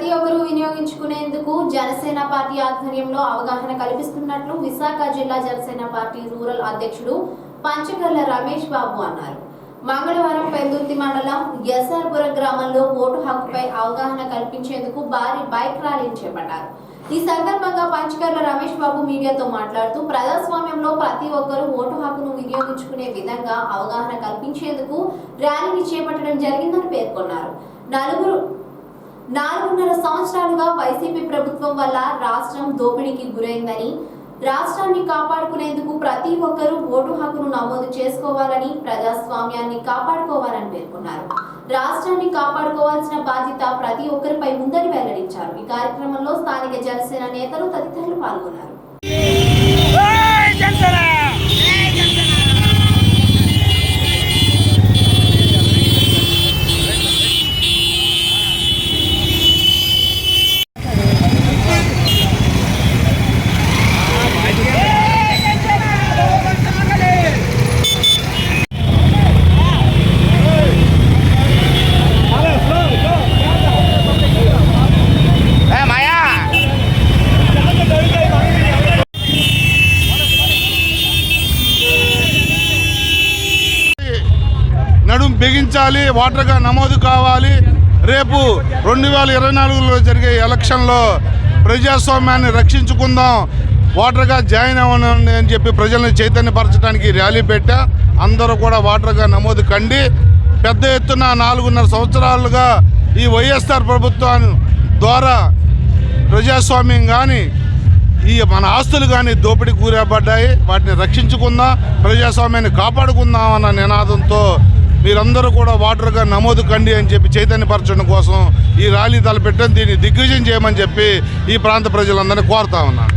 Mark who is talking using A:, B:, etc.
A: ప్రతి ఒక్కరూ వినియోగించుకునేందుకు జనసేన పార్టీ ఆధ్వర్యంలో అవగాహన కల్పిస్తున్నట్లు విశాఖ జిల్లా జనసేన పార్టీ రూరల్ అధ్యక్షుడు పంచగల్ల రమేష్ బాబు అన్నారు. మంగళవారం పెందుర్తి మండలం ఎస్ఆర్పురం గ్రామంలో ఓటు హక్కుపై అవగాహన కల్పించేందుకు భారీ బైక్ ర్యాలీని చేపట్టారు. ఈ సందర్భంగా పంచకర్ల రమేష్ బాబు మీడియాతో మాట్లాడుతూ ప్రజాస్వామ్యంలో ప్రతి ఒక్కరూ ఓటు హక్కును వినియోగించుకునే విధంగా అవగాహన కల్పించేందుకు ర్యాలీని చేపట్టడం జరిగిందని పేర్కొన్నారు. నలుగురు నాలుగున్నర సంవత్సరాలుగా వైసీపీ ప్రభుత్వం వల్ల రాష్ట్రం దోపిడీకి గురైందని రాష్ట్రాన్ని కాపాడుకునేందుకు ప్రతి ఒక్కరూ ఓటు హక్కును నమోదు చేసుకోవాలని ప్రజాస్వామ్యాన్ని కాపాడుకోవాలని పేర్కొన్నారు. రాష్ట్రాన్ని కాపాడుకోవాల్సిన బాధ్యత ప్రతి ఒక్కరిపై ఉందని వెల్లడించారు. ఈ కార్యక్రమంలో స్థానిక జనసేన నేతలు తదితరులు పాల్గొన్నారు.
B: బిగించాలి ఓటర్గా నమోదు కావాలి. రేపు రెండు వేల ఇరవై నాలుగులో జరిగే ఎలక్షన్లో ప్రజాస్వామ్యాన్ని రక్షించుకుందాం ఓటర్గా జాయిన్ అవ్వండి అని చెప్పి ప్రజల్ని చైతన్యపరచడానికి ర్యాలీ పెట్టా. అందరూ కూడా ఓటర్గా నమోదు కండి. పెద్ద ఎత్తున నాలుగున్నర సంవత్సరాలుగా ఈ వైఎస్ఆర్ ప్రభుత్వం ద్వారా ప్రజాస్వామ్యం కానీ ఈ మన ఆస్తులు కానీ దోపిడీ కూరబడ్డాయి వాటిని రక్షించుకుందాం ప్రజాస్వామ్యాన్ని కాపాడుకుందాం అన్న నినాదంతో మీరందరూ కూడా వాటర్గా నమోదు కండి అని చెప్పి చైతన్యపరచడం కోసం ఈ ర్యాలీ తలపెట్టడం దీన్ని దిగ్విజయం చేయమని చెప్పి ఈ ప్రాంత ప్రజలందరినీ కోరుతా ఉన్నాను.